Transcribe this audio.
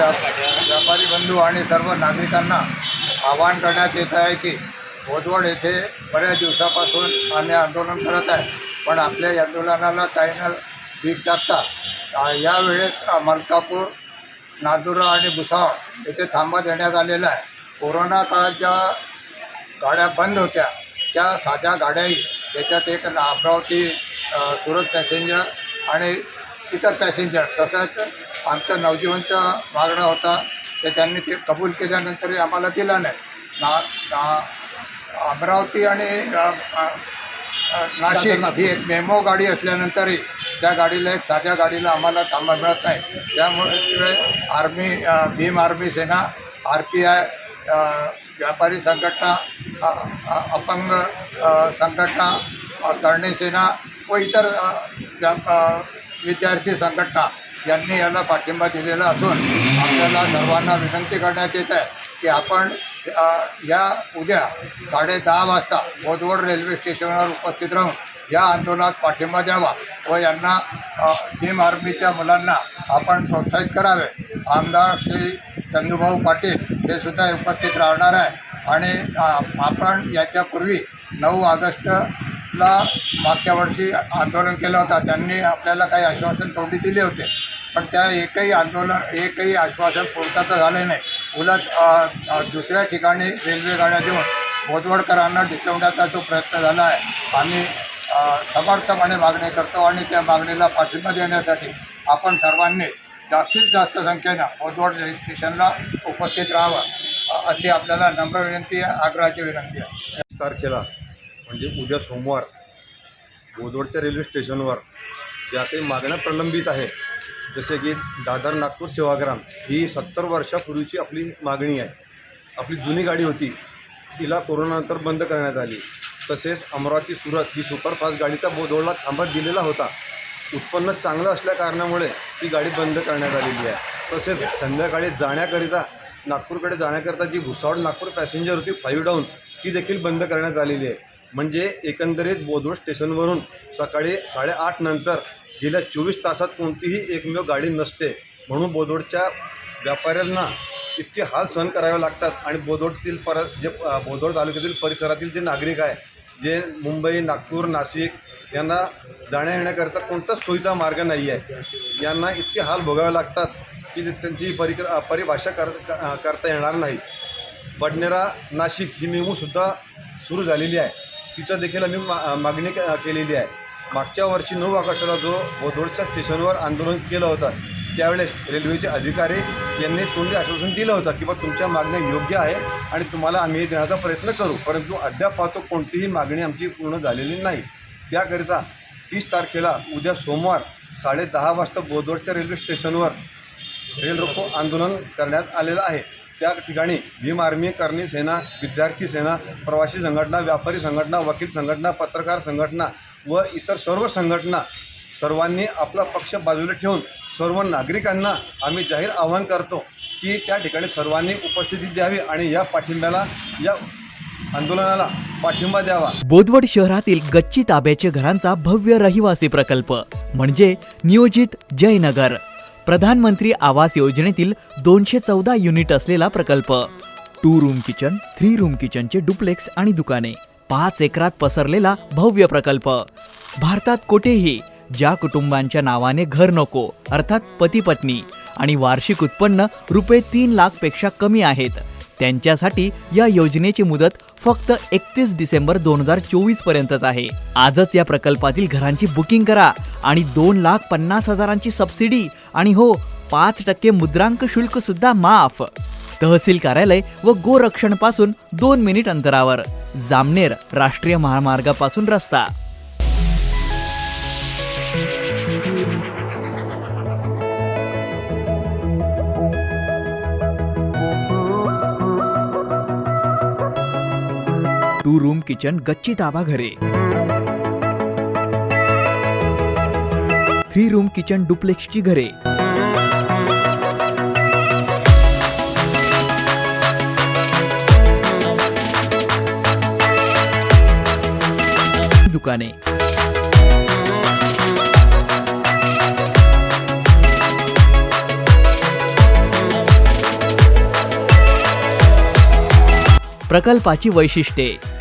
व्याप- व्यापारी बंधू आणि सर्व नागरिकांना आवाहन करण्यात येत आहे की बोदवड येथे बऱ्याच दिवसापासून आम्ही आंदोलन करत आहे. पण आपल्या आंदोलनाला काही न भीक टाकता यावेळेस मलकापूर नांदुरा आणि भुसावळ येथे थांबा देण्यात आलेला आहे. कोरोना काळात ज्या गाड्या बंद होत्या त्या साध्या गाड्याही त्याच्यात एक अमरावती सुरत पॅसेंजर आणि इतर पॅसेंजर तसंच आमचं नवजीवनचा मागणं होता ते त्यांनी ते कबूल केल्यानंतरही आम्हाला दिला नाही. ना ना- अमरावती आणि नाशिक ही एक मेमो गाडी असल्यानंतरही त्या गाडीला एक साध्या गाडीला आम्हाला थांबा मिळत नाही. त्यामुळे army Bhim army Sena R P I व्यापारी संघटना अपंग संघटना करणी सेना व इतर विद्यार्थी संघटना यांनी याला पाठिंबा दिलेला असून आपल्याला सर्वांना विनंती करण्यात येत आहे की आपण या उद्या साडे दहा वाजता बोदवड रेल्वे स्टेशनवर उपस्थित राहून या आंदोलनात पाठिंबा द्यावा व यांना भीम आर्मीच्या मुलांना आपण प्रोत्साहित करावे. आमदार श्री चंदूभाऊ पाटील हे सुद्धा उपस्थित राहणार आहे आणि आपण याच्यापूर्वी नऊ ऑगस्टला मागच्या वर्षी आंदोलन केलं होता. त्यांनी आपल्याला काही आश्वासन तोंडी दिले होते. पण त्या एकही आंदोलन एकही आश्वासन पूर्तता झाले नाही. उलट दुसऱ्या ठिकाणी रेल्वे गाड्या देऊन बोदवडकरांना डिसवण्याचा जो प्रयत्न झाला आहे. आम्ही समर्थपणे मागणी करतो आणि त्या मागणीला पाठिंबा देण्यासाठी आपण सर्वांनी जास्तीत जास्त संख्येनं बोदवड रेल्वे स्टेशनला उपस्थित राहावं अशी आपल्याला नम्र विनंती आहे आग्रहाची विनंती आहे. तारखेला म्हणजे उद्या सोमवार बोदवडच्या रेल्वे स्टेशनवर ज्या काही मागण्या प्रलंबित आहे जसे की दादर नागपूर सेवाग्राम ही सत्तर वर्षापूर्वीची आपली मागणी आहे. आपली जुनी गाडी होती. तिला कोरोनानंतर बंद करण्यात आली. तसेच अमरावती सुरत ही सुपरफास्ट गाडीचा बोदवडला थांबत दिलेला होता. उत्पन्न चांगलं असल्या कारणामुळे ती गाडी बंद करण्यात आलेली आहे. तसेच संध्याकाळी जाण्याकरिता नागपूरकडे जाण्याकरिता जी भुसावळ नागपूर पॅसेंजर होती फाईव्ह डाऊन ती देखील बंद करण्यात आलेली आहे. म्हणजे एकंदरीत बोधवड स्टेशनवरून सकाळी साडेआठ नंतर गेल्या चोवीस तासात कोणतीही एकमेव गाडी नसते. म्हणून बोधवडच्या व्यापाऱ्यांना इतके हाल सहन करावे लागतात आणि बोधवडतील पर जे बोधवड तालुक्यातील परिसरातील जे नागरिक आहे जे मुंबई नागपूर नाशिक यांना जाण्या येण्याकरता कोणताच सोयीचा मार्ग नाही आहे. यांना इतके हाल भोगावे लागतात की त्यांची परिक्र परिभाषा कर करता येणार नाही. बडनेरा नाशिक ही मेमूसुद्धा सुरू झालेली आहे. तिचा देखील आम्ही मा मागणी केलेली आहे. मागच्या वर्षी नऊ ऑगस्टला जो वधोडच्या स्टेशनवर आंदोलन केलं होतं त्यावेळेस रेल्वेचे अधिकारी यांनी तोंडी आश्वासन दिलं होतं की बा तुमच्या मागण्या योग्य आहे आणि तुम्हाला आम्ही हे देण्याचा प्रयत्न करू. परंतु अद्याप पाहतो कोणतीही मागणी आमची पूर्ण झालेली नाही. त्याकरिता तीस तारखेला उद्या सोमवार साडे दहा वाजता बोदवडच्या रेल्वे स्टेशनवर रेल रोको आंदोलन करण्यात आलेलं आहे. त्या ठिकाणी भीम आर्मी करणी सेना विद्यार्थी सेना प्रवासी संघटना व्यापारी संघटना वकील संघटना पत्रकार संघटना व इतर सर्व संघटना सर्वांनी आपला पक्ष बाजूला ठेवून सर्व नागरिकांना आम्ही जाहीर आवाहन करतो की त्या ठिकाणी सर्वांनी उपस्थिती द्यावी आणि या पाठिंब्याला या आंदोलनाला पाठिंबा द्यावा. बोदवड शहरातील गच्ची ताब्याचे घरांचा भव्य रहिवासी प्रकल्प म्हणजे नियोजित जयनगर. प्रधानमंत्री आवास योजनेतील दोनशे चौदा युनिट असलेला प्रकल्प. Two room kitchen three room किचनचे duplex आणि दुकाने पाच एकरात पसरलेला भव्य प्रकल्प. भारतात कुठेही ज्या कुटुंबांच्या नावाने घर नको अर्थात पती पत्नी आणि वार्षिक उत्पन्न रुपये तीन लाखपेक्षा कमी आहेत त्यांच्यासाठी या योजनेची मुदत फक्त एकतीस डिसेंबर दोन हजार चोवीस पर्यंतच आहे. आजच या प्रकल्पातील घरांची बुकिंग करा आणि दोन लाख पन्नास हजारांची सबसिडी आणि हो पाच टक्के मुद्रांक शुल्क सुद्धा माफ. तहसील कार्यालय व गोरक्षणपासून दोन मिनिट अंतरावर. जामनेर राष्ट्रीय महामार्गापासून रस्ता. टू रूम किचन गच्ची ताबा घरे. थ्री रूम किचन डुप्लेक्सची घरे. दुकाने. प्रकल्पाची वैशिष्ट्ये.